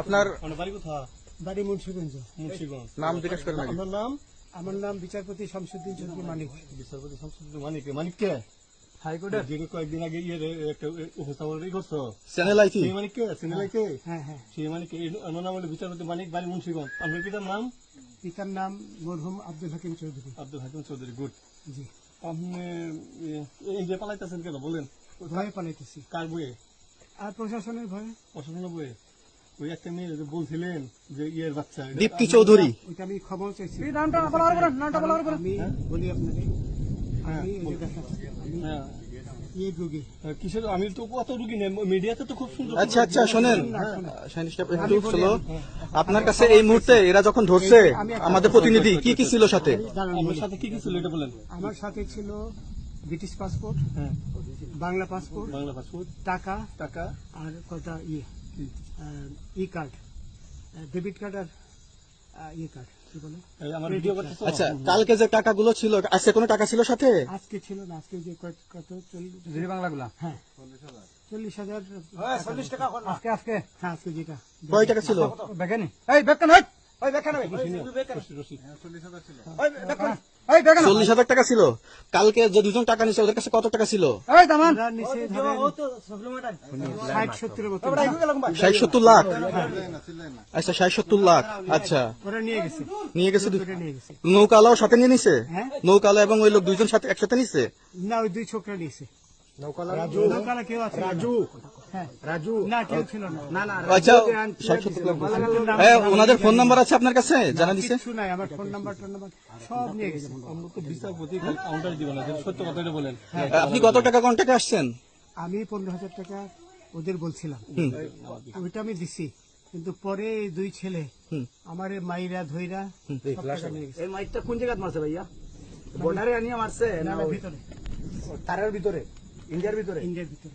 আপনার বাড়ি কোথা বাড়ি মুন্সিগঞ্জ। মুন্সিগঞ্জ। নাম জিজ্ঞেস করেন। আপনার নাম আমার নাম বিচারপতি শামসুদ্দিন চৌধুরী মানিক। বিচারপতি শামসুদ্দিন মানিক। মানিক কে? হাইকোর্টের। যে কয়েকদিন আগে ইয়ে একটা উপস্থাপন করছ। চ্যানেল আইটি সেই মানিক কে? সিনেলাই কে? হ্যাঁ হ্যাঁ। সেই মানিক আমার নাম হলো বিচারপতি মানিক বাড়ি মুন্সিগঞ্জ। আপনার পিতার নাম? পিতার নাম মরহুম আব্দুল হাকিম চৌধুরী। আব্দুল হাকিম চৌধুরী গুড। জি। আপনি ইন্ডিয়া পালাইতেছেন কেন? বলেন। ভয়ে পালাইতেছি। কার বইয়ে আর প্রশাসনের ভয়ে? অসুবিধা বইয়ে ওই একটা মেয়ে বলছিলেন যে ইয়ের বাচ্চা দীপ্তি চৌধুরী। ওইটা আমি ক্ষমাও চাইছি। নামটা বলার নামটা বলার আমি বলি আপনাকে আমি হ্যাঁ রোগী। তো কত রুগী নেই মিডিয়াতে তো খুব সুন্দর আচ্ছা আচ্ছা শোনেন। আপনার কাছে এই মুহূর্তে এরা যখন ধরছে আমাদের প্রতিনিধি কি কি ছিল সাথে? বলি। সাথে কি কি ছিল এটা বলেন। আমার সাথে ছিল ব্রিটিশ পাসপোর্ট হ্যাঁ। বাংলা পাসপোর্ট বাংলা পাসপোর্ট টাকা টাকা আর কটা ইয়ে ই কার্ড ডেবিট কার্ড আর ইয়ে কার্ড আচ্ছা কালকে যে টাকাগুলো ছিল আজকে কোনো টাকা ছিল সাথে? আজকে ছিল না আজকে যে কত কত চল্লিশ বাংলাগুলা হ্যাঁ। চল্লিশ হাজার। চল্লিশ টাকা আজকে আজকে। হ্যাঁ আজকে যেটা। কয় টাকা ছিল? বেকানি এই বেকান ওই ওই বেকান ওই রশি। ওই বেকান ওই বেকান চল্লিশ হাজার টাকা ছিল। কালকে যে দুজন টাকা নিছে ওদের কাছে কত টাকা ছিল? ষাট সত্তর লাখ? আচ্ছা ষাট সত্তর লাখ। আচ্ছা। নিয়ে গেছে। নিয়ে গেছে দু- ওটা নিয়ে গেছে। নৌকালাও সাথে নিয়ে নিছে? হ্যাঁ। নৌকালা এবং ওই লোক দুইজন সাথে একসাথে নিছে? না ওই দুই ছোকরা নিয়েছে রাজু। নৌকালা কেউ আছে? রাজু। রাজু না কেউ ছিল না। না আচ্ছা। হ্যাঁ, ওনাদের ফোন নাম্বার আছে আপনার কাছে? জানা দিছে? কিছু নাই আমার ফোন নাম্বার টোন নাম্বার সব নিয়ে গেছে। আমরা তো বিচারপতি কাউন্টার দিব না সত্য কথাটা বলেন। আপনি কত টাকা কন্ট্যাক্টে আসছেন? আমি পনেরো হাজার টাকা ওদের বলছিলাম। ওইটা আমি দিছি কিন্তু পরে দুই ছেলে আমার মাইরা ধইরা এই মাইকটা কোন জায়গায় মারছে ভাইয়া? বর্ডারে আনিয়ে মারছে না, ভিতরে। তারের ভিতরে ইন্ডিয়ার ভিতরে? ইন্ডিয়ার ভিতরে।